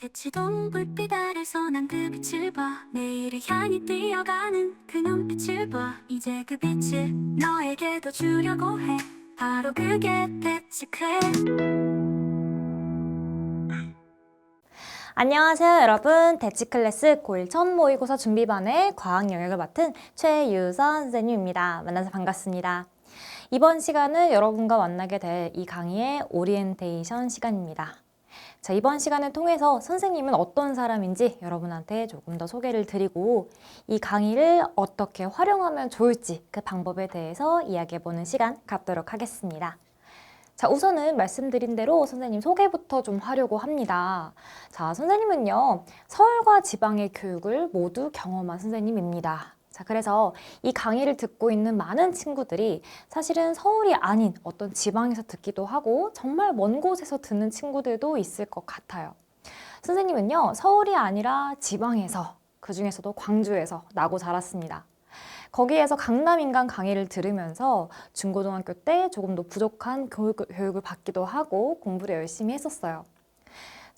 대치동 불빛 아래서 난 그 빛을 봐 내일을 향해 뛰어가는 그 눈빛을 봐 이제 그 빛을 너에게도 주려고 해 바로 그게 대치클 안녕하세요 여러분 대치클래스 고1 첫 모의고사 준비반의 과학 영역을 맡은 최유선 선생님입니다. 만나서 반갑습니다. 이번 시간은 여러분과 만나게 될 이 강의의 오리엔테이션 시간입니다. 자, 이번 시간을 통해서 선생님은 어떤 사람인지 여러분한테 조금 더 소개를 드리고 이 강의를 어떻게 활용하면 좋을지 그 방법에 대해서 이야기해보는 시간 갖도록 하겠습니다. 자, 우선은 말씀드린 대로 선생님 소개부터 좀 하려고 합니다. 자, 선생님은요, 서울과 지방의 교육을 모두 경험한 선생님입니다. 자, 그래서 이 강의를 듣고 있는 많은 친구들이 사실은 서울이 아닌 어떤 지방에서 듣기도 하고 정말 먼 곳에서 듣는 친구들도 있을 것 같아요. 선생님은요, 서울이 아니라 지방에서, 그 중에서도 광주에서 나고 자랐습니다. 거기에서 강남인간 강의를 들으면서 중고등학교 때 조금 더 부족한 교육을, 교육을 받기도 하고 공부를 열심히 했었어요.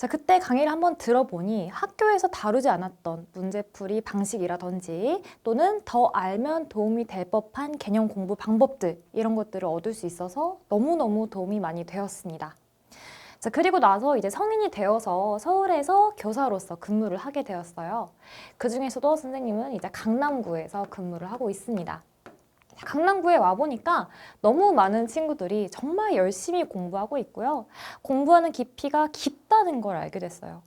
자, 그때 강의를 한번 들어보니 학교에서 다루지 않았던 문제풀이 방식이라든지 또는 더 알면 도움이 될 법한 개념 공부 방법들 이런 것들을 얻을 수 있어서 너무너무 도움이 많이 되었습니다. 자, 그리고 나서 이제 성인이 되어서 서울에서 교사로서 근무를 하게 되었어요. 그 중에서도 선생님은 이제 강남구에서 근무를 하고 있습니다. 자, 강남구에 와보니까 너무 많은 친구들이 정말 열심히 공부하고 있고요. 공부하는 깊이가 깊다는 걸 알게 됐어요.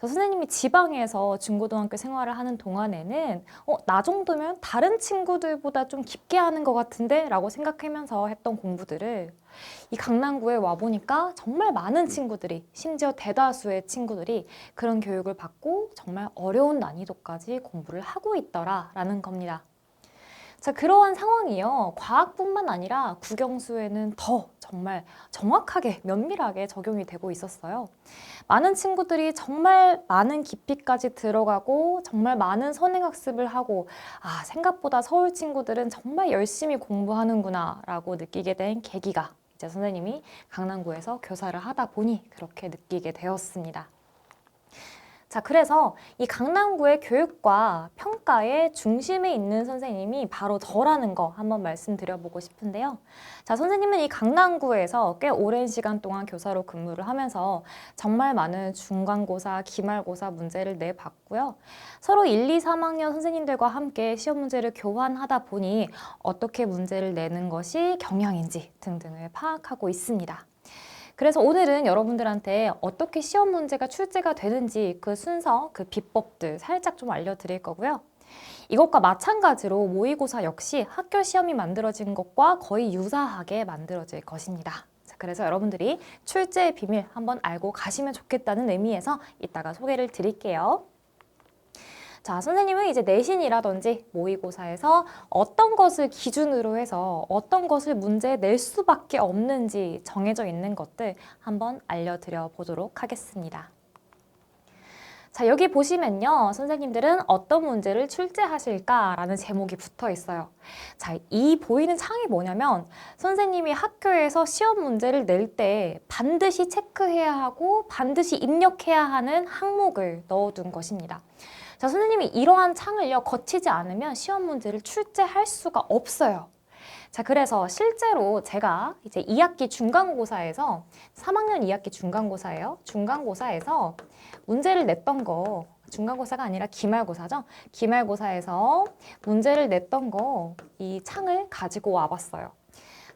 저 선생님이 지방에서 중고등학교 생활을 하는 동안에는 어, 나 정도면 다른 친구들보다 좀 깊게 하는 것 같은데? 라고 생각하면서 했던 공부들을 이 강남구에 와보니까 정말 많은 친구들이, 심지어 대다수의 친구들이 그런 교육을 받고 정말 어려운 난이도까지 공부를 하고 있더라 라는 겁니다. 자, 그러한 상황이요. 과학뿐만 아니라 국영수에는 더 정말 정확하게, 면밀하게 적용이 되고 있었어요. 많은 친구들이 정말 많은 깊이까지 들어가고 정말 많은 선행학습을 하고 아, 생각보다 서울 친구들은 정말 열심히 공부하는구나 라고 느끼게 된 계기가 이제 선생님이 강남구에서 교사를 하다 보니 그렇게 느끼게 되었습니다. 자, 그래서 이 강남구의 교육과 평가의 중심에 있는 선생님이 바로 저라는 거 한번 말씀드려보고 싶은데요. 자, 선생님은 이 강남구에서 꽤 오랜 시간 동안 교사로 근무를 하면서 정말 많은 중간고사, 기말고사 문제를 내봤고요. 서로 1, 2, 3학년 선생님들과 함께 시험 문제를 교환하다 보니 어떻게 문제를 내는 것이 경향인지 등등을 파악하고 있습니다. 그래서 오늘은 여러분들한테 어떻게 시험 문제가 출제가 되는지 그 순서, 그 비법들 살짝 좀 알려드릴 거고요. 이것과 마찬가지로 모의고사 역시 학교 시험이 만들어진 것과 거의 유사하게 만들어질 것입니다. 자, 그래서 여러분들이 출제의 비밀 한번 알고 가시면 좋겠다는 의미에서 이따가 소개를 드릴게요. 자, 선생님은 이제 내신이라든지 모의고사에서 어떤 것을 기준으로 해서 어떤 것을 문제에 낼 수밖에 없는지 정해져 있는 것들 한번 알려드려 보도록 하겠습니다. 자, 여기 보시면요. 선생님들은 어떤 문제를 출제하실까라는 제목이 붙어 있어요. 자, 이 보이는 창이 뭐냐면 선생님이 학교에서 시험 문제를 낼 때 반드시 체크해야 하고 반드시 입력해야 하는 항목을 넣어둔 것입니다. 자, 선생님이 이러한 창을요, 거치지 않으면 시험 문제를 출제할 수가 없어요. 자, 그래서 실제로 제가 이제 2학기 중간고사에서 3학년 2학기 중간고사예요. 중간고사에서 문제를 냈던 거 중간고사가 아니라 기말고사죠. 기말고사에서 문제를 냈던 거 이 창을 가지고 와봤어요.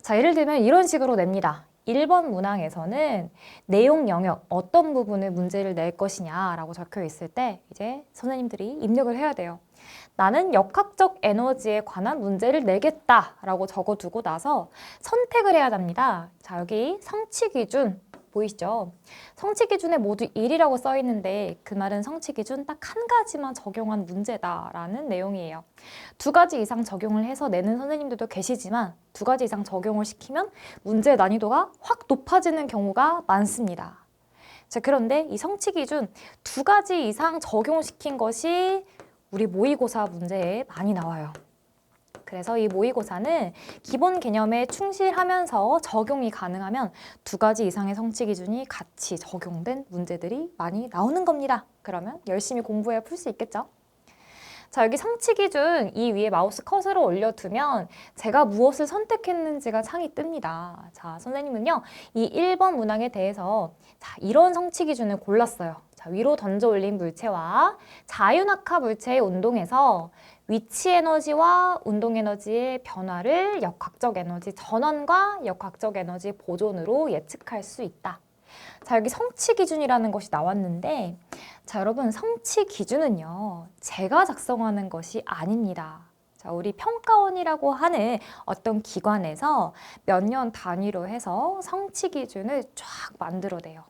자, 예를 들면 이런 식으로 냅니다. 1번 문항에서는 내용 영역 어떤 부분을 문제를 낼 것이냐라고 적혀 있을 때 이제 선생님들이 입력을 해야 돼요. 나는 역학적 에너지에 관한 문제를 내겠다라고 적어두고 나서 선택을 해야 합니다. 자, 여기 성취 기준 보이시죠? 성취 기준에 모두 1이라고 써 있는데 그 말은 성취 기준 딱 한 가지만 적용한 문제다라는 내용이에요. 두 가지 이상 적용을 해서 내는 선생님들도 계시지만 두 가지 이상 적용을 시키면 문제 난이도가 확 높아지는 경우가 많습니다. 자, 그런데 이 성취 기준 두 가지 이상 적용시킨 것이 우리 모의고사 문제에 많이 나와요. 그래서 이 모의고사는 기본 개념에 충실하면서 적용이 가능하면 두 가지 이상의 성취 기준이 같이 적용된 문제들이 많이 나오는 겁니다. 그러면 열심히 공부해 풀수 있겠죠? 자, 여기 성취 기준 이 위에 마우스 커서를 올려두면 제가 무엇을 선택했는지가 창이 뜹니다. 자, 선생님은요, 이 1번 문항에 대해서 자, 이런 성취 기준을 골랐어요. 자, 위로 던져 올린 물체와 자유낙하 물체의 운동에서 위치 에너지와 운동 에너지의 변화를 역학적 에너지 전원과 역학적 에너지 보존으로 예측할 수 있다. 자, 여기 성취 기준이라는 것이 나왔는데 자, 여러분 성취 기준은요. 제가 작성하는 것이 아닙니다. 자, 우리 평가원이라고 하는 어떤 기관에서 몇 년 단위로 해서 성취 기준을 쫙 만들어내요.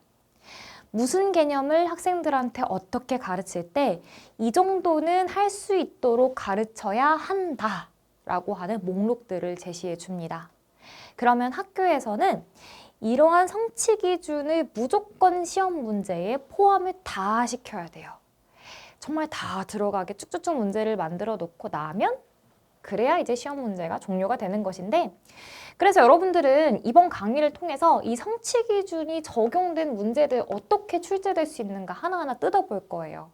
무슨 개념을 학생들한테 어떻게 가르칠 때 이 정도는 할 수 있도록 가르쳐야 한다. 라고 하는 목록들을 제시해 줍니다. 그러면 학교에서는 이러한 성취 기준을 무조건 시험 문제에 포함을 다 시켜야 돼요. 정말 다 들어가게 쭉쭉쭉 문제를 만들어 놓고 나면 그래야 이제 시험 문제가 종료가 되는 것인데 그래서 여러분들은 이번 강의를 통해서 이 성취 기준이 적용된 문제들 어떻게 출제될 수 있는가 하나하나 뜯어볼 거예요.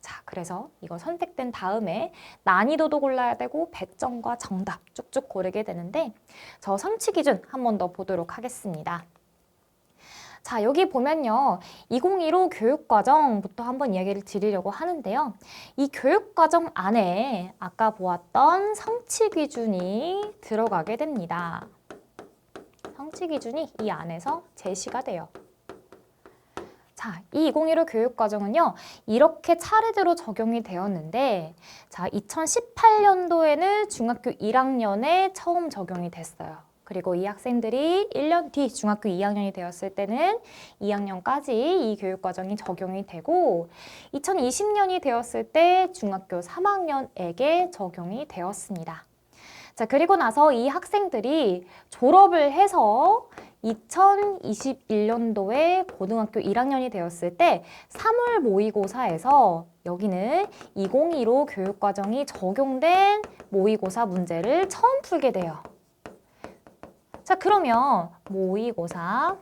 자, 그래서 이거 선택된 다음에 난이도도 골라야 되고 배점과 정답 쭉쭉 고르게 되는데 저 성취 기준 한 번 더 보도록 하겠습니다. 자, 여기 보면요. 2015 교육과정부터 한번 이야기를 드리려고 하는데요. 이 교육과정 안에 아까 보았던 성취 기준이 들어가게 됩니다. 성취 기준이 이 안에서 제시가 돼요. 자, 이 2015 교육과정은요, 이렇게 차례대로 적용이 되었는데, 자, 2018년도에는 중학교 1학년에 처음 적용이 됐어요. 그리고 이 학생들이 1년 뒤 중학교 2학년이 되었을 때는 2학년까지 이 교육과정이 적용이 되고, 2020년이 되었을 때 중학교 3학년에게 적용이 되었습니다. 자, 그리고 나서 이 학생들이 졸업을 해서 2021년도에 고등학교 1학년이 되었을 때 3월 모의고사에서 여기는 2015 교육과정이 적용된 모의고사 문제를 처음 풀게 돼요. 자, 그러면 모의고사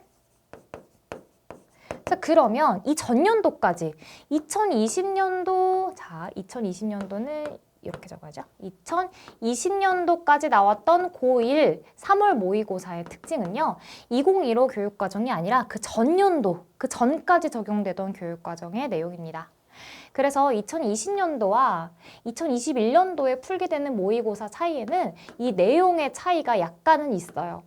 자, 그러면 이 전년도까지 2020년도 자, 2020년도는 이렇게 적어야죠. 2020년도까지 나왔던 고1 3월 모의고사의 특징은요. 2015 교육과정이 아니라 그 전년도, 그 전까지 적용되던 교육과정의 내용입니다. 그래서 2020년도와 2021년도에 풀게 되는 모의고사 차이에는 이 내용의 차이가 약간은 있어요.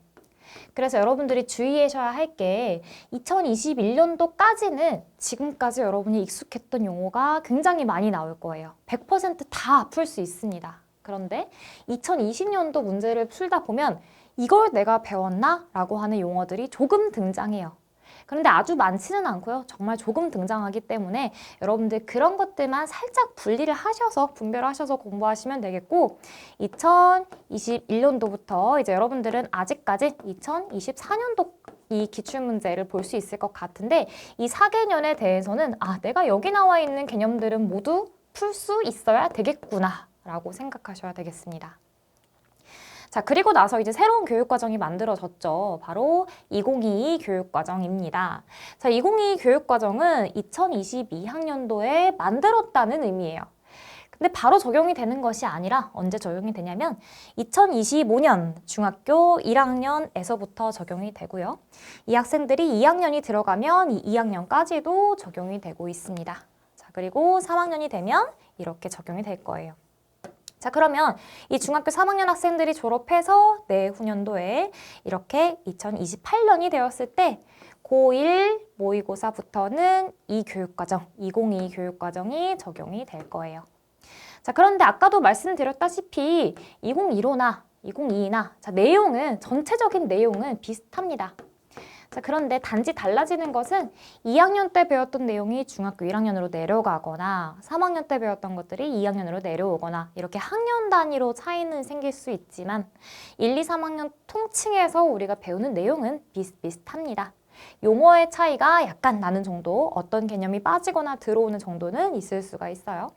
그래서 여러분들이 주의하셔야 할 게 2021년도까지는 지금까지 여러분이 익숙했던 용어가 굉장히 많이 나올 거예요. 100%다 풀 수 있습니다. 그런데 2020년도 문제를 풀다 보면 이걸 내가 배웠나? 라고 하는 용어들이 조금 등장해요. 그런데 아주 많지는 않고요. 정말 조금 등장하기 때문에 여러분들 그런 것들만 살짝 분리를 하셔서 분별하셔서 공부하시면 되겠고 2021년도부터 이제 여러분들은 아직까지 2024년도 이 기출문제를 볼 수 있을 것 같은데 이 4개년에 대해서는 아 내가 여기 나와 있는 개념들은 모두 풀 수 있어야 되겠구나 라고 생각하셔야 되겠습니다. 자, 그리고 나서 이제 새로운 교육과정이 만들어졌죠. 바로 2022 교육과정입니다. 자, 2022 교육과정은 2022학년도에 만들었다는 의미예요. 근데 바로 적용이 되는 것이 아니라 언제 적용이 되냐면 2025년 중학교 1학년에서부터 적용이 되고요. 이 학생들이 2학년이 들어가면 이 2학년까지도 적용이 되고 있습니다. 자, 그리고 3학년이 되면 이렇게 적용이 될 거예요. 자, 그러면 이 중학교 3학년 학생들이 졸업해서 내후년도에 이렇게 2028년이 되었을 때 고1 모의고사부터는 이 교육과정, 2022 교육과정이 적용이 될 거예요. 자, 그런데 아까도 말씀드렸다시피 2015나 2022나 자, 내용은 전체적인 내용은 비슷합니다. 자, 그런데 단지 달라지는 것은 2학년 때 배웠던 내용이 중학교 1학년으로 내려가거나 3학년 때 배웠던 것들이 2학년으로 내려오거나 이렇게 학년 단위로 차이는 생길 수 있지만 1, 2, 3학년 통칭해서 우리가 배우는 내용은 비슷비슷합니다. 용어의 차이가 약간 나는 정도, 어떤 개념이 빠지거나 들어오는 정도는 있을 수가 있어요.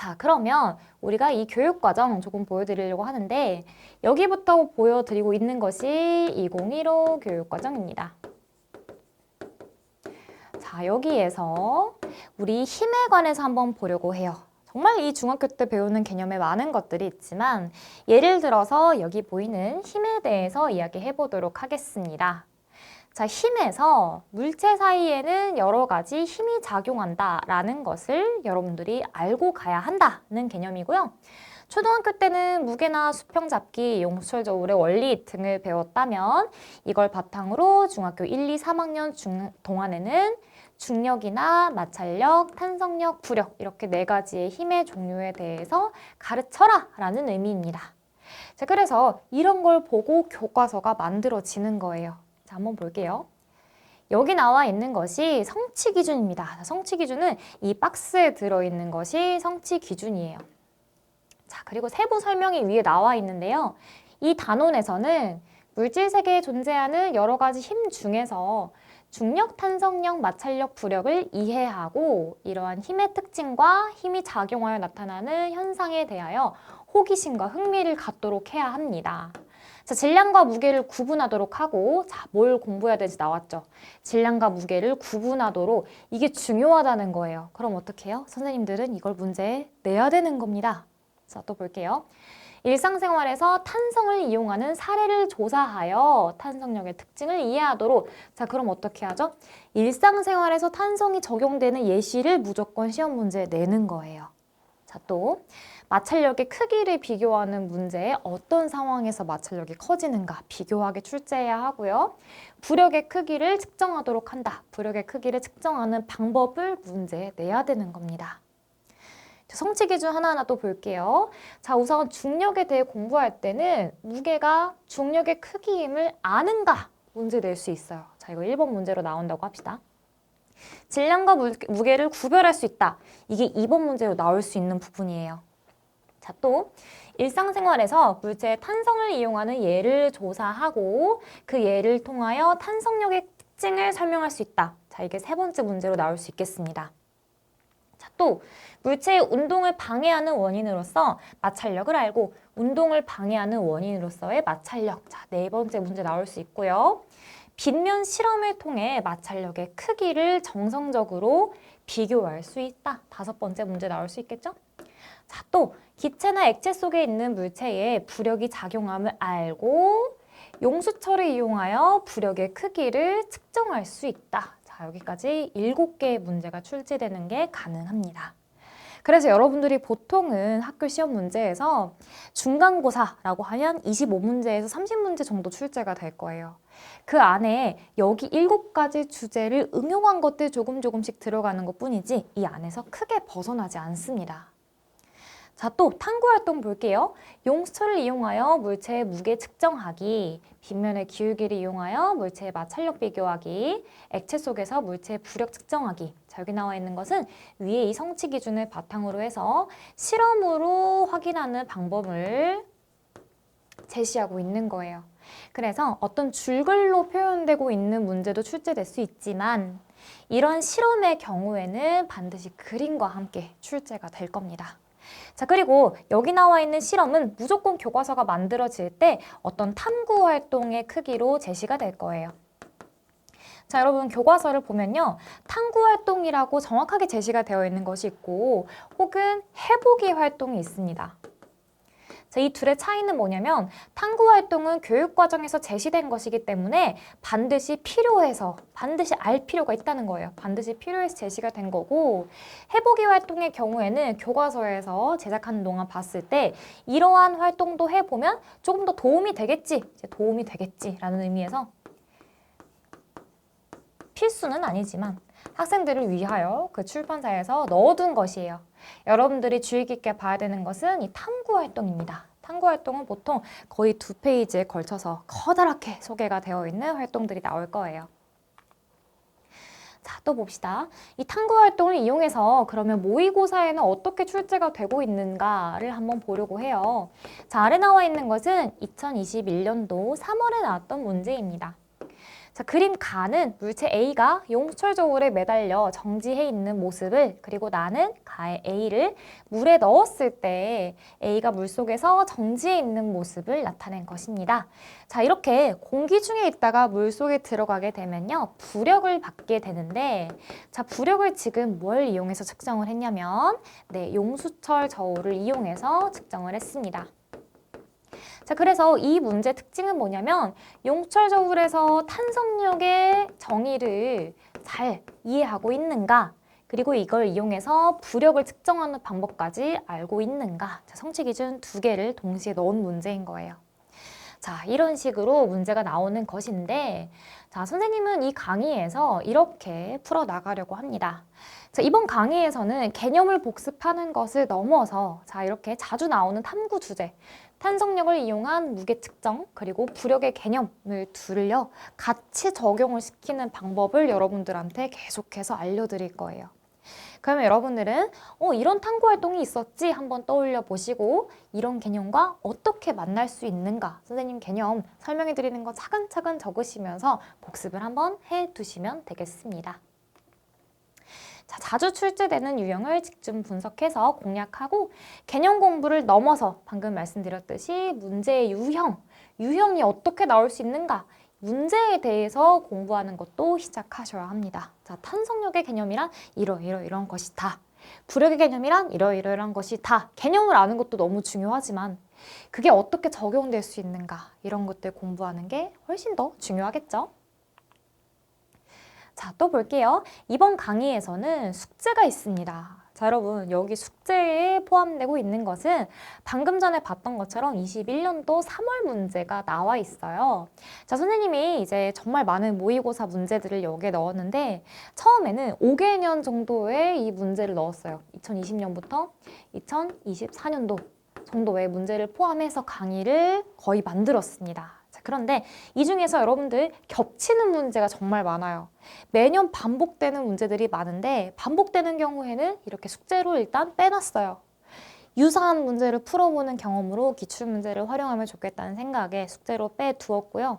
자, 그러면 우리가 이 교육 과정 조금 보여드리려고 하는데 여기부터 보여드리고 있는 것이 2015 교육 과정입니다. 자, 여기에서 우리 힘에 관해서 한번 보려고 해요. 정말 이 중학교 때 배우는 개념에 많은 것들이 있지만 예를 들어서 여기 보이는 힘에 대해서 이야기해 보도록 하겠습니다. 자, 힘에서 물체 사이에는 여러 가지 힘이 작용한다라는 것을 여러분들이 알고 가야 한다는 개념이고요. 초등학교 때는 무게나 수평 잡기, 용수철 저울의 원리 등을 배웠다면 이걸 바탕으로 중학교 1, 2, 3학년 중, 동안에는 중력이나 마찰력, 탄성력, 부력 이렇게 네 가지의 힘의 종류에 대해서 가르쳐라 라는 의미입니다. 자, 그래서 이런 걸 보고 교과서가 만들어지는 거예요. 자, 한번 볼게요. 여기 나와 있는 것이 성취 기준입니다. 자, 성취 기준은 이 박스에 들어있는 것이 성취 기준이에요. 자, 그리고 세부 설명이 위에 나와 있는데요. 이 단원에서는 물질 세계에 존재하는 여러 가지 힘 중에서 중력, 탄성력, 마찰력, 부력을 이해하고 이러한 힘의 특징과 힘이 작용하여 나타나는 현상에 대하여 호기심과 흥미를 갖도록 해야 합니다. 자, 질량과 무게를 구분하도록 하고 자, 뭘 공부해야 되지 나왔죠. 질량과 무게를 구분하도록 이게 중요하다는 거예요. 그럼 어떻게 해요? 선생님들은 이걸 문제에 내야 되는 겁니다. 자, 또 볼게요. 일상생활에서 탄성을 이용하는 사례를 조사하여 탄성력의 특징을 이해하도록 자 그럼 어떻게 하죠? 일상생활에서 탄성이 적용되는 예시를 무조건 시험 문제에 내는 거예요. 자 또 마찰력의 크기를 비교하는 문제에 어떤 상황에서 마찰력이 커지는가 비교하게 출제해야 하고요. 부력의 크기를 측정하도록 한다. 부력의 크기를 측정하는 방법을 문제에 내야 되는 겁니다. 자, 성취 기준 하나하나 또 볼게요. 자, 우선 중력에 대해 공부할 때는 무게가 중력의 크기임을 아는가 문제 낼 수 있어요. 자, 이거 1번 문제로 나온다고 합시다. 질량과 무, 무게를 구별할 수 있다. 이게 2번 문제로 나올 수 있는 부분이에요. 자, 또 일상생활에서 물체의 탄성을 이용하는 예를 조사하고 그 예를 통하여 탄성력의 특징을 설명할 수 있다. 자, 이게 세 번째 문제로 나올 수 있겠습니다. 자, 또 물체의 운동을 방해하는 원인으로서 마찰력을 알고 운동을 방해하는 원인으로서의 마찰력. 자, 네 번째 문제 나올 수 있고요. 빗면 실험을 통해 마찰력의 크기를 정성적으로 비교할 수 있다. 다섯 번째 문제 나올 수 있겠죠? 자, 또 기체나 액체 속에 있는 물체에 부력이 작용함을 알고 용수철을 이용하여 부력의 크기를 측정할 수 있다. 자, 여기까지 일곱 개의 문제가 출제되는 게 가능합니다. 그래서 여러분들이 보통은 학교 시험 문제에서 중간고사라고 하면 25문제에서 30문제 정도 출제가 될 거예요. 그 안에 여기 일곱 가지 주제를 응용한 것들 조금 조금씩 들어가는 것 뿐이지 이 안에서 크게 벗어나지 않습니다. 자, 또 탐구 활동 볼게요. 용수철을 이용하여 물체의 무게 측정하기, 빗면의 기울기를 이용하여 물체의 마찰력 비교하기, 액체 속에서 물체의 부력 측정하기. 자, 여기 나와 있는 것은 위에 이 성취 기준을 바탕으로 해서 실험으로 확인하는 방법을 제시하고 있는 거예요. 그래서 어떤 줄글로 표현되고 있는 문제도 출제될 수 있지만 이런 실험의 경우에는 반드시 그림과 함께 출제가 될 겁니다. 자, 그리고 여기 나와 있는 실험은 무조건 교과서가 만들어질 때 어떤 탐구 활동의 크기로 제시가 될 거예요. 자, 여러분 교과서를 보면요. 탐구 활동이라고 정확하게 제시가 되어 있는 것이 있고 혹은 해보기 활동이 있습니다. 자, 이 둘의 차이는 뭐냐면 탐구 활동은 교육 과정에서 제시된 것이기 때문에 반드시 필요해서 반드시 알 필요가 있다는 거예요. 반드시 필요해서 제시가 된 거고 해보기 활동의 경우에는 교과서에서 제작하는 동안 봤을 때 이러한 활동도 해보면 조금 더 도움이 되겠지, 도움이 되겠지라는 의미에서 필수는 아니지만 학생들을 위하여 그 출판사에서 넣어둔 것이에요. 여러분들이 주의 깊게 봐야 되는 것은 이 탐구 활동입니다. 탐구 활동은 보통 거의 두 페이지에 걸쳐서 커다랗게 소개가 되어 있는 활동들이 나올 거예요. 자, 또 봅시다. 이 탐구 활동을 이용해서 그러면 모의고사에는 어떻게 출제가 되고 있는가를 한번 보려고 해요. 자, 아래 나와 있는 것은 2021년도 3월에 나왔던 문제입니다. 자, 자, 그림 가는 물체 A가 용수철 저울에 매달려 정지해 있는 모습을 그리고 나는 가의 A를 물에 넣었을 때 A가 물속에서 정지해 있는 모습을 나타낸 것입니다. 자, 이렇게 공기 중에 있다가 물속에 들어가게 되면요. 부력을 받게 되는데 자, 부력을 지금 뭘 이용해서 측정을 했냐면 네, 용수철 저울을 이용해서 측정을 했습니다. 자, 그래서 이 문제 특징은 뭐냐면 용철 저울에서 탄성력의 정의를 잘 이해하고 있는가? 그리고 이걸 이용해서 부력을 측정하는 방법까지 알고 있는가? 자, 성취 기준 두 개를 동시에 넣은 문제인 거예요. 자, 이런 식으로 문제가 나오는 것인데, 자, 선생님은 이 강의에서 이렇게 풀어 나가려고 합니다. 자, 이번 강의에서는 개념을 복습하는 것을 넘어서, 자, 이렇게 자주 나오는 탐구 주제, 탄성력을 이용한 무게 측정, 그리고 부력의 개념을 둘러 같이 적용을 시키는 방법을 여러분들한테 계속해서 알려드릴 거예요. 그러면 여러분들은 어, 이런 탐구 활동이 있었지 한번 떠올려 보시고 이런 개념과 어떻게 만날 수 있는가 선생님 개념 설명해 드리는 거 차근차근 적으시면서 복습을 한번 해 두시면 되겠습니다. 자, 자주 출제되는 유형을 직접 분석해서 공략하고 개념 공부를 넘어서 방금 말씀드렸듯이 문제의 유형, 유형이 어떻게 나올 수 있는가 문제에 대해서 공부하는 것도 시작하셔야 합니다. 자, 탄성력의 개념이란 이러이러 이런 것이 다. 부력의 개념이란 이러이러 이런 것이 다. 개념을 아는 것도 너무 중요하지만 그게 어떻게 적용될 수 있는가 이런 것들 공부하는 게 훨씬 더 중요하겠죠. 자, 또 볼게요. 이번 강의에서는 숙제가 있습니다. 자, 여러분, 여기 숙제에 포함되고 있는 것은 방금 전에 봤던 것처럼 21년도 3월 문제가 나와 있어요. 자, 선생님이 이제 정말 많은 모의고사 문제들을 여기에 넣었는데, 처음에는 5개년 정도의 이 문제를 넣었어요. 2020년부터 2024년도 정도의 문제를 포함해서 강의를 거의 만들었습니다. 자, 그런데 이 중에서 여러분들 겹치는 문제가 정말 많아요. 매년 반복되는 문제들이 많은데 반복되는 경우에는 이렇게 숙제로 일단 빼놨어요. 유사한 문제를 풀어보는 경험으로 기출문제를 활용하면 좋겠다는 생각에 숙제로 빼두었고요.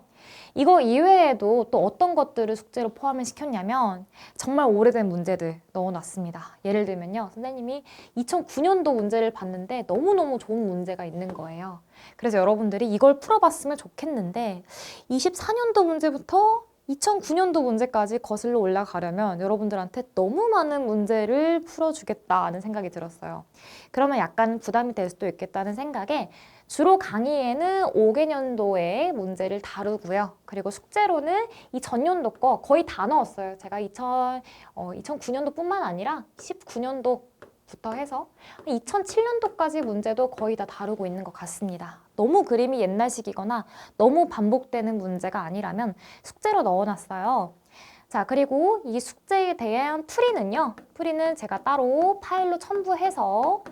이거 이외에도 또 어떤 것들을 숙제로 포함을 시켰냐면 정말 오래된 문제들 넣어놨습니다. 예를 들면요. 선생님이 2009년도 문제를 봤는데 너무너무 좋은 문제가 있는 거예요. 그래서 여러분들이 이걸 풀어봤으면 좋겠는데 24년도 문제부터 2009년도 문제까지 거슬러 올라가려면 여러분들한테 너무 많은 문제를 풀어주겠다는 생각이 들었어요. 그러면 약간 부담이 될 수도 있겠다는 생각에 주로 강의에는 5개년도의 문제를 다루고요. 그리고 숙제로는 이 전년도 거 거의 다 넣었어요. 제가 2000, 어, 2009년도 뿐만 아니라 19년도 부터 해서 2007년도까지 문제도 거의 다 다루고 있는 것 같습니다. 너무 그림이 옛날식이거나 너무 반복되는 문제가 아니라면 숙제로 넣어놨어요. 자, 그리고 이 숙제에 대한 풀이는요. 풀이는 제가 따로 파일로 첨부해서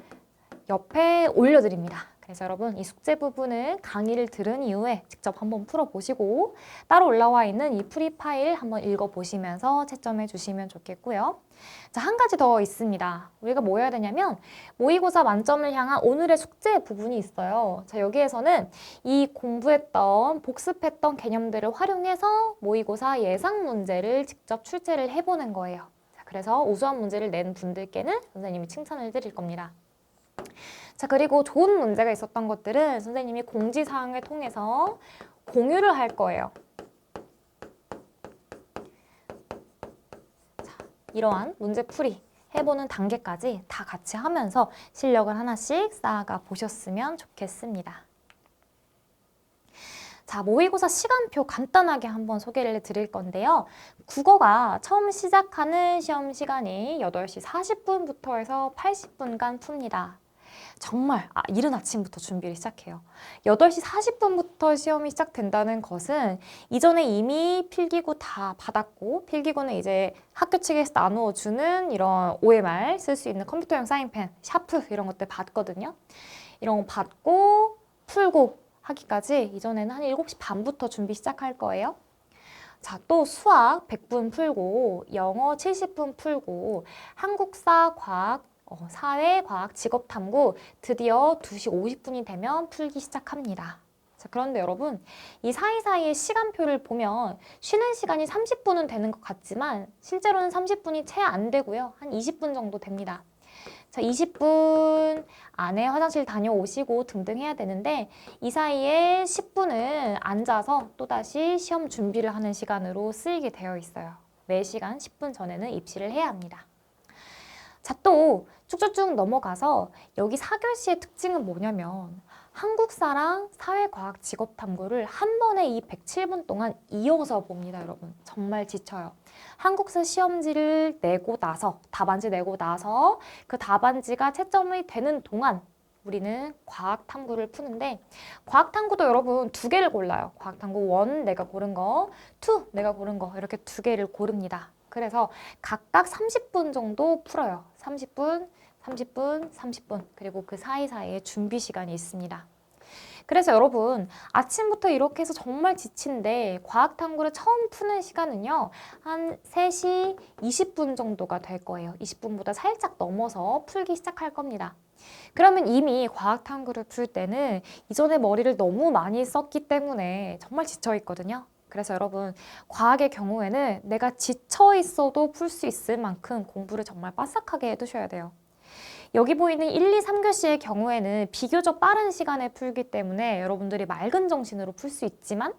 옆에 올려드립니다. 그래서 여러분 이 숙제 부분은 강의를 들은 이후에 직접 한번 풀어보시고 따로 올라와 있는 이 프리 파일 한번 읽어보시면서 채점해 주시면 좋겠고요. 자, 한 가지 더 있습니다. 우리가 뭐 해야 되냐면 모의고사 만점을 향한 오늘의 숙제 부분이 있어요. 자, 여기에서는 이 공부했던 복습했던 개념들을 활용해서 모의고사 예상 문제를 직접 출제를 해보는 거예요. 자, 그래서 우수한 문제를 낸 분들께는 선생님이 칭찬을 드릴 겁니다. 자, 그리고 좋은 문제가 있었던 것들은 선생님이 공지사항을 통해서 공유를 할 거예요. 자, 이러한 문제풀이 해보는 단계까지 다 같이 하면서 실력을 하나씩 쌓아가 보셨으면 좋겠습니다. 자, 모의고사 시간표 간단하게 한번 소개를 드릴 건데요. 국어가 처음 시작하는 시험 시간이 8시 40분부터 해서 80분간 풉니다. 정말 아, 이른 아침부터 준비를 시작해요. 8시 40분부터 시험이 시작된다는 것은 이전에 이미 필기구 다 받았고 필기구는 이제 학교 측에서 나누어 주는 이런 OMR 쓸 수 있는 컴퓨터용 사인펜, 샤프 이런 것들 받거든요. 이런 거 받고 풀고 하기까지 이전에는 한 7시 반부터 준비 시작할 거예요. 자, 또 수학 100분 풀고, 영어 70분 풀고, 한국사, 과학, 어, 사회, 과학, 직업 탐구 드디어 2시 50분이 되면 풀기 시작합니다. 자, 그런데 여러분, 이 사이사이의 시간표를 보면 쉬는 시간이 30분은 되는 것 같지만 실제로는 30분이 채 안 되고요. 한 20분 정도 됩니다. 자, 20분 안에 화장실 다녀오시고 등등 해야 되는데 이 사이에 10분은 앉아서 또다시 시험 준비를 하는 시간으로 쓰이게 되어 있어요. 매 시간 10분 전에는 입시를 해야 합니다. 자, 또 쭉쭉쭉 넘어가서 여기 4교시의 특징은 뭐냐면 한국사랑 사회과학 직업탐구를 한 번에 이 107분 동안 이어서 봅니다, 여러분. 정말 지쳐요. 한국사 시험지를 내고 나서, 답안지 내고 나서 그 답안지가 채점이 되는 동안 우리는 과학 탐구를 푸는데 과학 탐구도 여러분 두 개를 골라요. 과학 탐구 1 내가 고른 거, 2 내가 고른 거 이렇게 두 개를 고릅니다. 그래서 각각 30분 정도 풀어요. 30분, 30분, 30분. 그리고 그 사이사이에 준비 시간이 있습니다. 그래서 여러분, 아침부터 이렇게 해서 정말 지친데 과학 탐구를 처음 푸는 시간은요. 한 3시 20분 정도가 될 거예요. 20분보다 살짝 넘어서 풀기 시작할 겁니다. 그러면 이미 과학 탐구를 풀 때는 이전에 머리를 너무 많이 썼기 때문에 정말 지쳐 있거든요. 그래서 여러분, 과학의 경우에는 내가 지쳐 있어도 풀 수 있을 만큼 공부를 정말 빠삭하게 해두셔야 돼요. 여기 보이는 1, 2, 3교시의 경우에는 비교적 빠른 시간에 풀기 때문에 여러분들이 맑은 정신으로 풀 수 있지만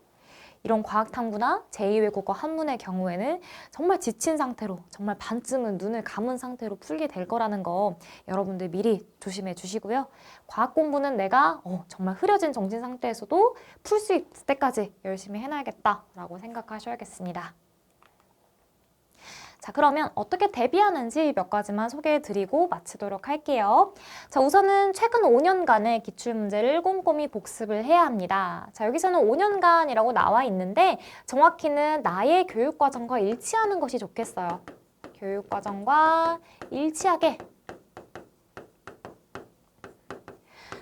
이런 과학 탐구나 제2외 국어 한문의 경우에는 정말 지친 상태로 정말 반쯤은 눈을 감은 상태로 풀게 될 거라는 거 여러분들 미리 조심해 주시고요. 과학 공부는 내가 어, 정말 흐려진 정신 상태에서도 풀 수 있을 때까지 열심히 해놔야겠다라고 생각하셔야겠습니다. 자, 그러면 어떻게 대비하는지 몇 가지만 소개해 드리고 마치도록 할게요. 자, 우선은 최근 5년간의 기출문제를 꼼꼼히 복습을 해야 합니다. 자, 여기서는 5년간이라고 나와 있는데 정확히는 나의 교육과정과 일치하는 것이 좋겠어요. 교육과정과 일치하게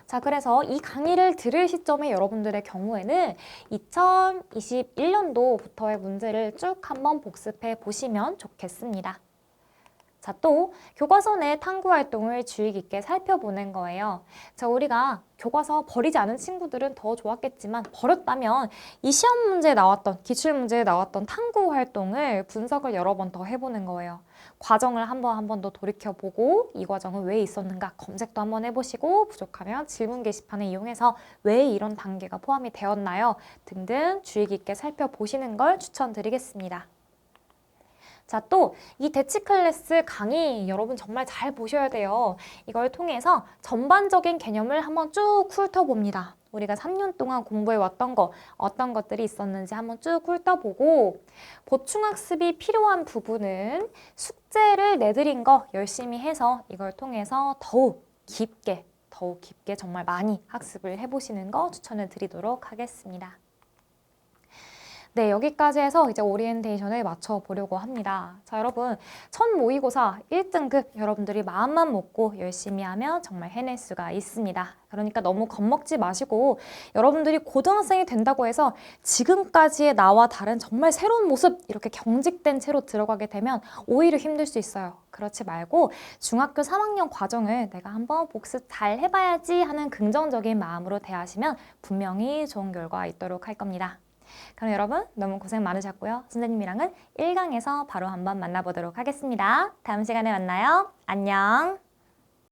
자, 그래서 이 강의를 들을 시점에 여러분들의 경우에는 2021년도부터의 문제를 쭉 한번 복습해 보시면 좋겠습니다. 자, 또 교과서 내 탐구 활동을 주의 깊게 살펴보는 거예요. 자, 우리가 교과서 버리지 않은 친구들은 더 좋았겠지만 버렸다면 이 시험 문제에 나왔던 기출 문제에 나왔던 탐구 활동을 분석을 여러 번 더 해보는 거예요. 과정을 한 번 한 번 더 돌이켜보고 이 과정은 왜 있었는가 검색도 한번 해보시고 부족하면 질문 게시판을 이용해서 왜 이런 단계가 포함이 되었나요? 등등 주의 깊게 살펴보시는 걸 추천드리겠습니다. 자, 또 이 대치 클래스 강의 여러분 정말 잘 보셔야 돼요. 이걸 통해서 전반적인 개념을 한번 쭉 훑어봅니다. 우리가 3년 동안 공부해 왔던 거, 어떤 것들이 있었는지 한번 쭉 훑어보고 보충학습이 필요한 부분은 숙제를 내드린 거 열심히 해서 이걸 통해서 더욱 깊게, 더욱 깊게 정말 많이 학습을 해보시는 거 추천을 드리도록 하겠습니다. 네, 여기까지 해서 이제 오리엔테이션을 맞춰보려고 합니다. 자, 여러분, 첫 모의고사 1등급 여러분들이 마음만 먹고 열심히 하면 정말 해낼 수가 있습니다. 그러니까 너무 겁먹지 마시고 여러분들이 고등학생이 된다고 해서 지금까지의 나와 다른 정말 새로운 모습 이렇게 경직된 채로 들어가게 되면 오히려 힘들 수 있어요. 그렇지 말고 중학교 3학년 과정을 내가 한번 복습 잘 해봐야지 하는 긍정적인 마음으로 대하시면 분명히 좋은 결과 있도록 할 겁니다. 그럼 여러분 너무 고생 많으셨고요. 선생님이랑은 1강에서 바로 한번 만나보도록 하겠습니다. 다음 시간에 만나요. 안녕.